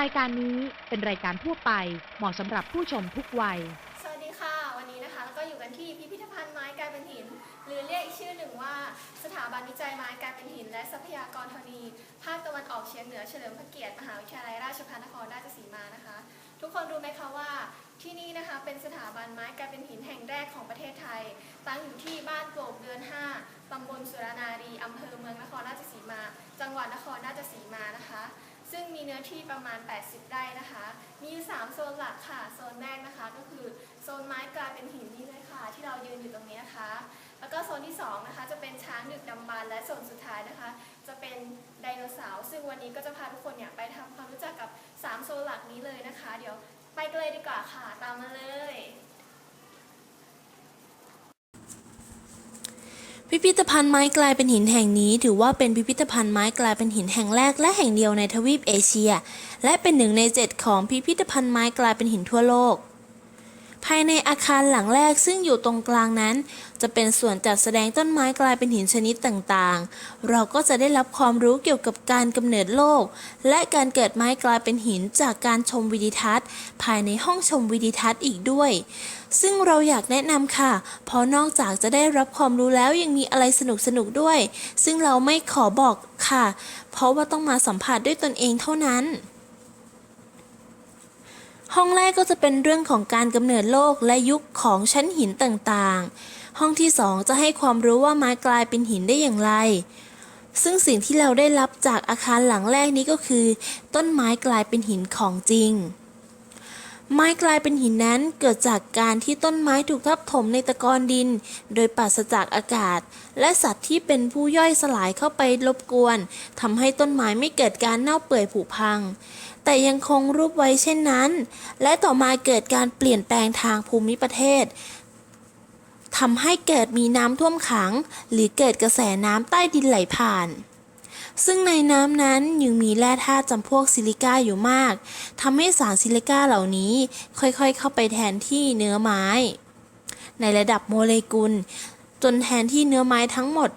รายการนี้เป็นรายการทั่วไปเหมาะสำหรับผู้ชมทุกวัย สวัสดีค่ะ วันนี้นะคะก็อยู่กันที่พิพิธภัณฑ์ไม้กลายเป็นหิน หรือเรียกอีกชื่อหนึ่งว่า สถาบันวิจัยไม้กลายเป็นหิน และทรัพยากรธรณี ภาคตะวันออกเฉียงเหนือเฉลิมพระเกียรติมหาวิทยาลัยราชภัฏนครราชสีมานะคะ ทุกคนรู้ไหมคะว่าที่นี่นะคะเป็นสถาบันไม้กลายเป็นหินแห่งแรกของประเทศไทย ตั้งอยู่ที่บ้านโป่งเดือน 5ตำบลสุรนารีอำเภอเมืองนครราชสีมา จังหวัดนครราชสีมานะคะ ซึ่งมีเนื้อที่ประมาณ 80 ไร่นะคะ มีอยู่3โซนหลักค่ะ โซนแรกนะคะ ก็คือโซนไม้กลายเป็นหินนี่เลยค่ะ ที่เรายืนอยู่ตรงนี้นะคะ แล้วก็โซนที่2นะคะจะเป็นช้างดึกดำบรรและโซนสุดท้ายนะคะ จะเป็นไดโนเสาร์ ซึ่งวันนี้ก็จะพาทุกคนเนี่ยไปทำความรู้จักกับ 3 โซนหลักนี้เลยนะคะ เดี๋ยวไปกันเลยดีกว่าค่ะ ตามมาเลย พิพิธภัณฑ์ไม้กลายเป็นหินแห่งนี้ ถือว่าเป็นพิพิธภัณฑ์ไม้กลายเป็นหินแห่งแรกและแห่งเดียวในทวีปเอเชีย และเป็นหนึ่งในเจ็ดของพิพิธภัณฑ์ไม้กลายเป็นหินทั่วโลก ภายในอาคารหลังแรกซึ่งอยู่ตรงกลางนั้น จะเป็นส่วนจัดแสดงต้นไม้กลายเป็นหินชนิดต่างๆ เราก็จะได้รับความรู้เกี่ยวกับการกำเนิดโลก และการเกิดไม้กลายเป็นหินจากการชมวิดีทัศน์ ภายในห้องชมวิดีทัศน์อีกด้วย ซึ่งเราอยากแนะนำค่ะ เพราะนอกจากจะได้รับความรู้แล้วยังมีอะไรสนุกๆด้วย ซึ่งเราไม่ขอบอกค่ะ เพราะว่าต้องมาสัมผัสด้วยตนเองเท่านั้น ห้องแรกก็จะเป็นเรื่องของการกำเนิดโลกและยุคของชั้นหินต่างๆ ห้องที่สองจะให้ความรู้ว่าไม้กลายเป็นหินได้อย่างไร ซึ่งสิ่งที่เราได้รับจากอาคารหลังแรกนี้ก็คือ ต้นไม้กลายเป็นหินของจริง ไม้กลายเป็นหินนั้นเกิดจากการที่ต้นไม้ถูกทับถมในตะกอนดิน โดยปราศจากอากาศ และสัตว์ที่เป็นผู้ย่อยสลายเข้าไปรบกวนทำให้ต้นไม้ไม่เกิดการเน่าเปื่อยผุพัง แต่ยังคงรูปไว้เช่นนั้น และต่อมาเกิดการเปลี่ยนแปลงทางภูมิประเทศทำให้เกิดมีน้ำท่วมขัง หรือเกิดกระแสน้ำใต้ดินไหลผ่าน ซึ่งในน้ำนั้นยังมีแร่ธาตุจำพวกซิลิก้าอยู่มากทำให้สารซิลิก้าเหล่านี้ค่อยๆ เข้าไปแทนที่เนื้อไม้ ในระดับโมเลกุล จนแทนที่เนื้อไม้ทั้งหมด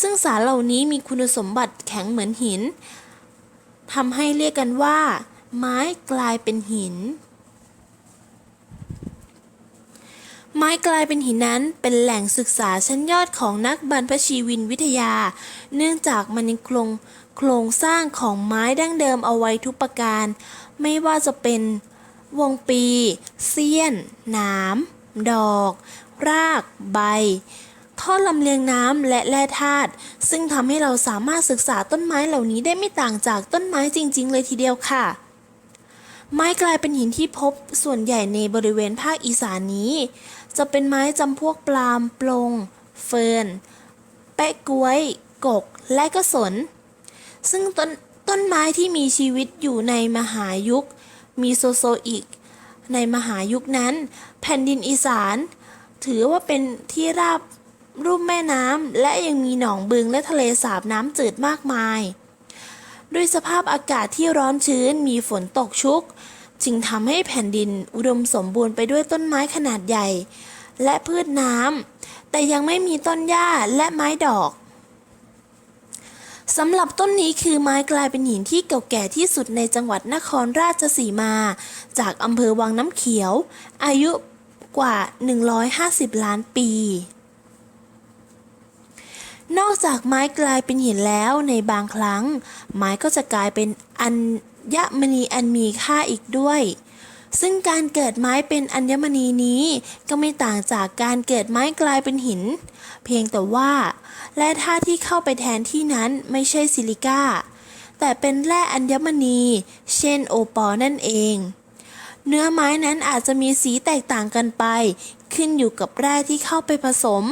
ซึ่งสารเหล่านี้มีคุณสมบัติแข็งเหมือนหินทำให้เรียกกันว่า ไม้กลายเป็นหิน ไม้กลายเป็นหินนั้นเป็นแหล่งศึกษาชั้นยอดของนักบรรพชีวินวิทยา เนื่องจากมันยังคงโครงสร้างของไม้ดั้งเดิมเอาไว้ทุกประการ ไม่ว่าจะเป็นวงปี เสี้ยน หนามดอก ราก ใบ ท่อลำเลียงน้ำและแร่ธาตุซึ่งทำให้เราสามารถศึกษาต้นไม้เหล่านี้ได้ไม่ต่างจากต้นไม้จริง ๆ เลยทีเดียวค่ะ ไม้กลายเป็นหินที่พบส่วนใหญ่ในบริเวณภาคอีสานนี้ จะเป็นไม้จำพวกปลามปลง เฟิร์นแปะกล้วย กก และก็สน ซึ่งต้นต้นไม้ที่มีชีวิตอยู่ในมหายุค มีโซโซอิกในมหายุคนั้น แผ่นดินอีสาน ถือว่าเป็นที่ราบรูปแม่น้ำและยังมีหนองบึงและทะเลสาบน้ำจืดมากมาย ด้วยสภาพอากาศที่ร้อนชื้นมีฝนตกชุก จึงทำให้แผ่นดินอุดมสมบูรณ์ไปด้วยต้นไม้ขนาดใหญ่ และพืชน้ำแต่ยังไม่มีต้นหญ้าและไม้ดอกสำหรับต้นนี้คือไม้กลายเป็นหินที่เก่าแก่ที่สุดในจังหวัดนครราชสีมา จากอำเภอวังน้ำเขียว อายุกว่า 150 ล้านปี นอกจากไม้กลายเป็นหินแล้วในบางครั้ง ไม้ก็จะกลายเป็นอัน ญมณีอันมีค่าอีกด้วย ซึ่งการเกิดไม้เป็นอัญมณีนี้ก็ไม่ต่างจากการเกิดไม้กลายเป็นหิน เพียงแต่ว่าแร่ธาตุที่เข้าไปแทนที่นั้นไม่ใช่ซิลิก้า แต่เป็นแร่อัญมณี เช่นโอปอลนั่นเอง เนื้อไม้นั้นอาจจะมีสีแตกต่างกันไป ขึ้นอยู่กับแร่ที่เข้าไปผสม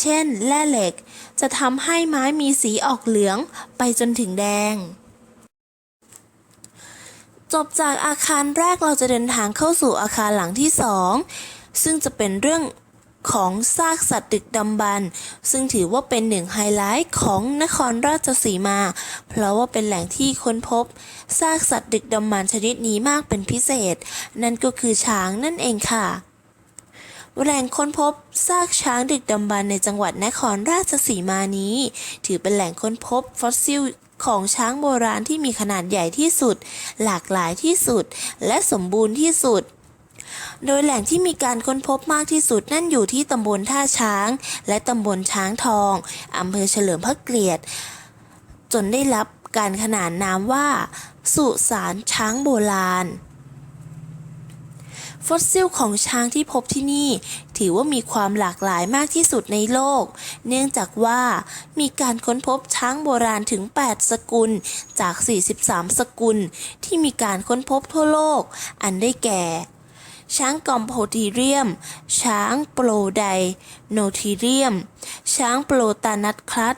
เช่น แร่เหล็ก จะทำให้ไม้มีสีออกเหลืองไปจนถึงแดง จบจากอาคารแรกเราจะเดินทางเข้าสู่อาคารหลังที่สองซึ่งจะเป็นเรื่องของซากสัตว์ดึกดำบรรพ์ซึ่งถือว่าเป็นหนึ่งไฮไลท์ของนครราชสีมา เพราะว่าเป็นแหล่งที่ค้นพบซากสัตว์ดึกดำบรรพ์ชนิดนี้มากเป็นพิเศษ นั่นก็คือช้างนั่นเองค่ะแหล่งค้นพบซากช้างดึกดำบรรพ์ในจังหวัดนครราชสีมานี้ ถือเป็นแหล่งค้นพบฟอสซิล ของช้างโบราณที่มีขนาดใหญ่ที่สุด หลากหลายที่สุด และสมบูรณ์ที่สุด โดยแหล่งที่มีการค้นพบมากที่สุดนั่นอยู่ที่ตำบลท่าช้าง และตำบลช้างทองอำเภอเฉลิมพระเกียรติ จนได้รับการขนานนามว่า สุสานช้างโบราณ ฟอสซิลของช้างที่พบที่นี่ ถือว่ามีความหลากหลายมากที่สุดในโลก เนื่องจากว่ามีการค้นพบช้างโบราณถึง 8 สกุลจาก 43 สกุล ที่มีการค้นพบทั่วโลก อันได้แก่ ช้างกอมโพทีเรียม ช้างโปรไดโนทีเรียม ช้างโปรตานัตคลัส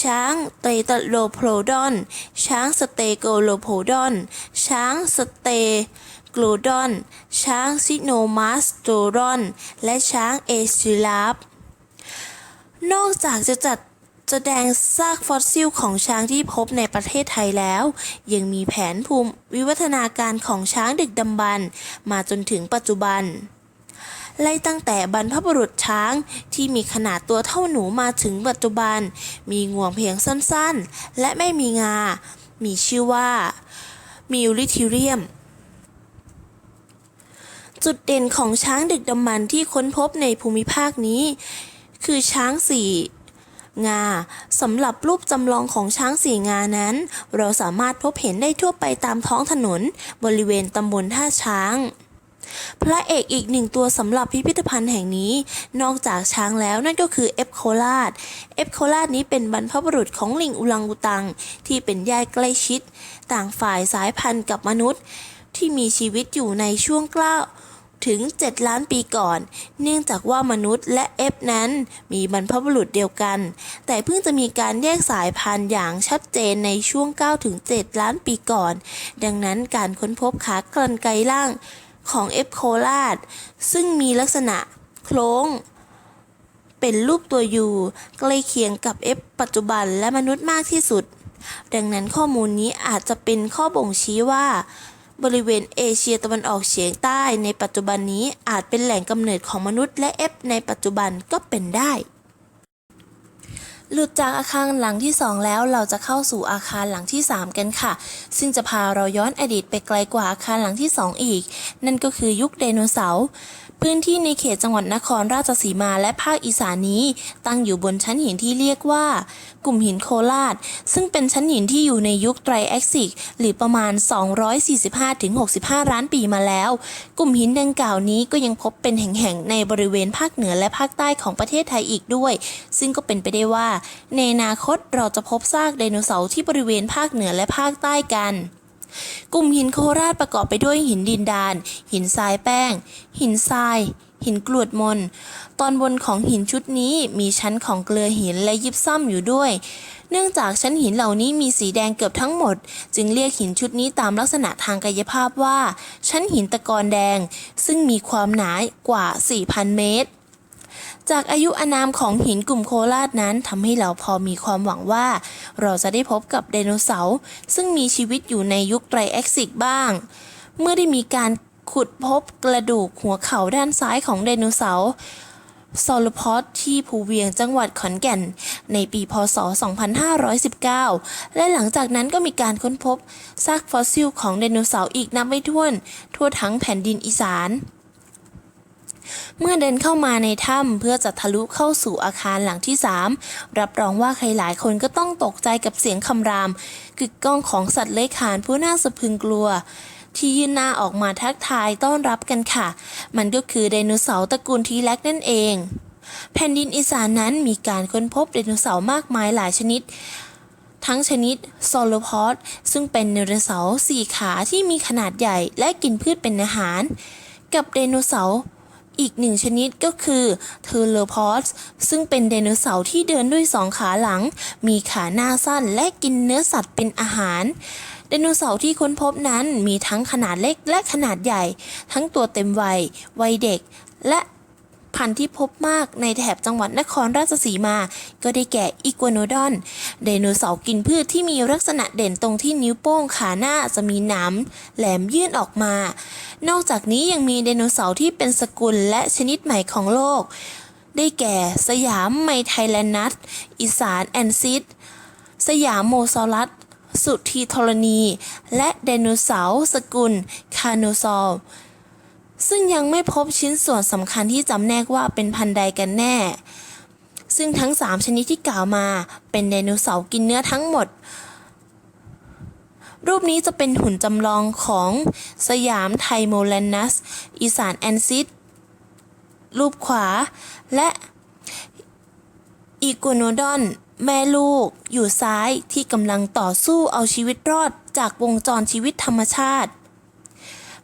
ช้างเตตโลโพดอน ช้างสเตโกโลโพดอน ช้างสเต กลดอน ช้างซิโนมาสโตรอน และช้างเอซิลาฟนอกจากจะจัดแสดงซากฟอสซิลของช้างที่พบในประเทศไทยแล้ว ยังมีแผนภูมิวิวัฒนาการของช้างดึกดำบรรพ์มาจนถึงปัจจุบัน ไล่ตั้งแต่บรรพบุรุษช้างที่มีขนาดตัวเท่าหนูมาถึงปัจจุบัน มีงวงเพียงสั้นๆ และไม่มีงา มีชื่อว่ามิวลิทิเรียม จุดเด่นของช้างดึกดำบรรที่ค้นพบในภูมิภาคนี้ คือช้างสี่งาสำหรับรูปจำลองของช้างสี่งานั้น เราสามารถพบเห็นได้ทั่วไปตามท้องถนน บริเวณตำบลท่าช้าง พระเอกอีกหนึ่งตัวสำหรับพิพิธภัณฑ์แห่งนี้ นอกจากช้างแล้วนั่นก็คือเอฟโคลาดเอฟโคลาดนี้เป็นบรรพบุรุษของลิงอุลังอุตัง ที่เป็นญาติใกล้ชิด ต่างฝ่ายสายพันธุ์กับมนุษย์ ที่มีชีวิตอยู่ในช่วงกล้า ถึง 7 ล้านปีก่อน เนื่องจากว่ามนุษย์และเอฟนั้นมีบรรพบุรุษเดียวกัน แต่เพิ่งจะมีการแยกสายพันธุ์อย่างชัดเจนในช่วง9ถึง7ล้านปีก่อน ดังนั้นการค้นพบขากรรไกรล่างของเอฟโคลาดซึ่งมีลักษณะโคล้งเป็นรูปตัวยูใกล้เคียงกับเอฟปัจจุบันและมนุษย์มากที่สุด ดังนั้นข้อมูลนี้อาจจะเป็นข้อบ่งชี้ว่า บริเวณเอเชียตะวันออกเฉียงใต้ในปัจจุบันนี้อาจเป็นแหล่งกำเนิดของมนุษย์และเอฟในปัจจุบันก็เป็นได้ หลุดจากอาคารหลังที่ 2 แล้วเราจะเข้าสู่อาคารหลังที่ 3 กันค่ะ ซึ่งจะพาเราย้อนอดีตไปไกลกว่าอาคารหลังที่ 2 อีก นั่นก็คือยุคไดโนเสาร์พื้นที่ในเขตจังหวัดนครราชสีมาและภาคอีสานนี้ ตั้งอยู่บนชั้นหินที่เรียกว่า กลุ่มหินโคราชซึ่งเป็นชั้นหินที่อยู่ในยุคไตรแอคซิก หรือประมาณ 245-65 ล้านปีมาแล้ว กลุ่มหินดังกล่าวนี้ก็ยังพบเป็นแห่งๆ ในบริเวณภาคเหนือและภาคใต้ของประเทศไทยอีกด้วย ซึ่งก็เป็นไปได้ว่าในอนาคตเราจะพบซากไดโนเสาร์ที่บริเวณภาคเหนือและภาคใต้กันกลุ่มหินโคราชประกอบไปด้วยหินดินดาน หินทรายแป้ง หินทราย หินกรวดมน ตอนบนของหินชุดนี้มีชั้นของเกลือหินและยิบซ้ำอยู่ด้วย เนื่องจากชั้นหินเหล่านี้มีสีแดงเกือบทั้งหมด จึงเรียกหินชุดนี้ตามลักษณะทางกายภาพว่า ชั้นหินตะกอนแดง ซึ่งมีความหนากว่า 4,000 เมตร จากอายุอานามของหินกลุ่มโคราชนั้นทำให้เราพอมีความหวังว่า เราจะได้พบกับไดโนเสาร์ซึ่งมีชีวิตอยู่ในยุคไตรแอคซิกบ้าง เมื่อได้มีการขุดพบกระดูกหัวเข่าด้านซ้ายของไดโนเสาร์ซอลพอสที่ภูเวียงจังหวัดขอนแก่น ในปีพศ 2519 และหลังจากนั้นก็มีการค้นพบซากฟอสซิลของไดโนเสาร์อีกนับไม่ถ้วน ทั่วทั้งแผ่นดินอีสาน เมื่อเดินเข้ามาในถ้ำเพื่อจะทะลุเข้าสู่อาคารหลังที่ 3 รับรองว่าใครหลายคนก็ต้องตกใจกับเสียงคำราม กึกก้องของสัตว์เลื้อยคลานผู้น่าสะพรึงกลัว ที่ยื่นหน้าออกมาทักทายต้อนรับกันค่ะ มันก็คือไดโนเสาร์ตระกูลทีแรกนั่นเอง แผ่นดินอีสานนั้นมีการค้นพบไดโนเสาร์มากมายหลายชนิดทั้งชนิดโซโลพอดซึ่งเป็นไดโนเสาร์สี่ขาที่มีขนาดใหญ่และกินพืชเป็นอาหาร กับไดโนเสาร์ อีกหนึ่งชนิดก็คือเทอร์โลพอสซึ่งเป็นไดโนเสาร์ที่เดินด้วยสองขาหลัง มีขาหน้าสั้นและกินเนื้อสัตว์เป็นอาหารไดโนเสาร์ที่ค้นพบนั้นมีทั้งขนาดเล็กและขนาดใหญ่ ทั้งตัวเต็มวัย วัยเด็ก และ พันธุ์ที่พบมากในแถบจังหวัดนครราชสีมา ก็ได้แก่อีกัวโนดอน ไดโนเสาร์กินพืชที่มีลักษณะเด่นตรงที่นิ้วโป้งขาหน้าจะมีหนามแหลมยื่นออกมา นอกจากนี้ยังมีไดโนเสาร์ที่เป็นสกุลและชนิดใหม่ของโลก ได้แก่ สยามไมไทแลนนัสอีสานแอนซิดสยามโมซอรัสสุธีธรณี และไดโนเสาร์สกุล คาโนซอล ซึ่งยังไม่พบชิ้นส่วนสำคัญที่จำแนกว่าเป็นพันธุ์ใดกันแน่ ซึ่งทั้ง 3 ชนิดที่กล่าวมา เป็นไดโนเสาร์กินเนื้อทั้งหมด รูปนี้จะเป็นหุ่นจำลองของสยามไทโมแลนัส อีสานแอนซิดรูปขวา และอีโกโนดอน แม่ลูก อยู่ซ้ายที่กำลังต่อสู้เอาชีวิตรอดจากวงจรชีวิตธรรมชาติ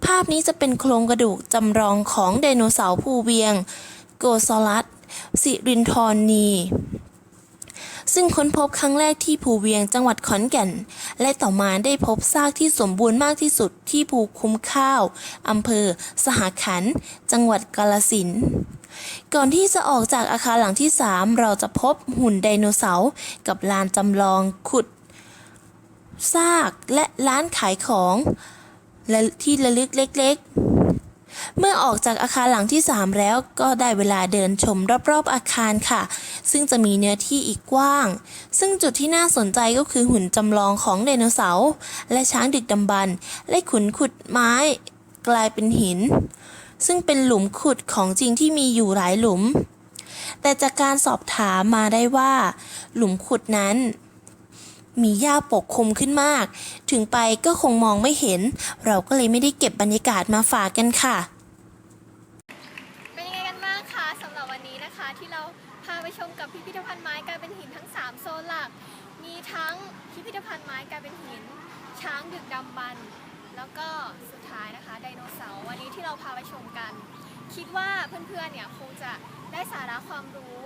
ภาพนี้จะเป็นโครงกระดูกจำลองของไดโนเสาร์ภูเวียง โกซอลัสสิรินทรนีซึ่งค้นพบครั้งแรกที่ภูเวียงจังหวัดขอนแก่น และต่อมาได้พบซากที่สมบูรณ์มากที่สุดที่ภูคุ้มข้าวอำเภอ สหขัน จังหวัดกาลสิน ก่อนที่จะออกจากอาคารหลังที่ 3 เราจะพบหุ่นไดโนเสาร์กับลานจำลองขุด ซากและร้านขายของ และที่ระลึกเล็กๆ เมื่อออกจากอาคารหลังที่ 3 แล้วก็ได้เวลาเดินชมรอบๆอาคารค่ะ ซึ่งจะมีเนื้อที่อีกกว้าง ซึ่งจุดที่น่าสนใจก็คือหุ่นจำลองของไดโนเสาร์และช้างดึกดำบรรพ์และขุนขุดไม้กลายเป็นหิน ซึ่งเป็นหลุมขุดของจริงที่มีอยู่หลายหลุม แต่จากการสอบถามมาได้ว่า หลุมขุดนั้น มีหญ้าปกคลุมขึ้นมาก ถึงไปก็คงมองไม่เห็น เราก็เลยไม่ได้เก็บบรรยากาศมาฝากกันค่ะ เป็นยังไงกันบ้างคะสำหรับวันนี้นะคะ ที่เราพาไปชมกับพิพิธภัณฑ์ไม้กลายเป็นหินทั้ง 3 โซนหลัก มีทั้งพิพิธภัณฑ์ไม้กลายเป็นหิน ช้างดึกดำบรรพ์แล้วก็สุดท้ายนะคะไดโนเสาร์วันนี้ที่เราพาไปชมกัน คิดว่าเพื่อนๆเนี่ยคงจะได้สาระความรู้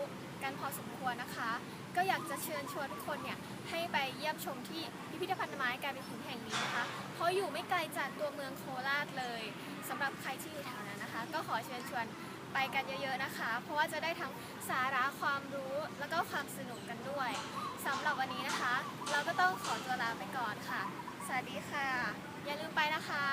กันพอสมควรนะคะ ก็อยากจะเชิญชวนทุกคนเนี่ยให้ไปเยี่ยมชมที่พิพิธภัณฑ์ไม้กลายเป็นหินแห่งนี้นะคะ เพราะอยู่ไม่ไกลจากตัวเมืองโคราชเลยสำหรับใครที่อยู่แถวนั้นนะคะ ก็ขอเชิญชวนไปกันเยอะๆนะคะ เพราะว่าจะได้ทั้งสาระความรู้แล้วก็ความสนุกกันด้วยสำหรับวันนี้นะคะ เราก็ต้องขอตัวลาไปก่อนค่ะ สวัสดีค่ะ อย่าลืมไปนะคะ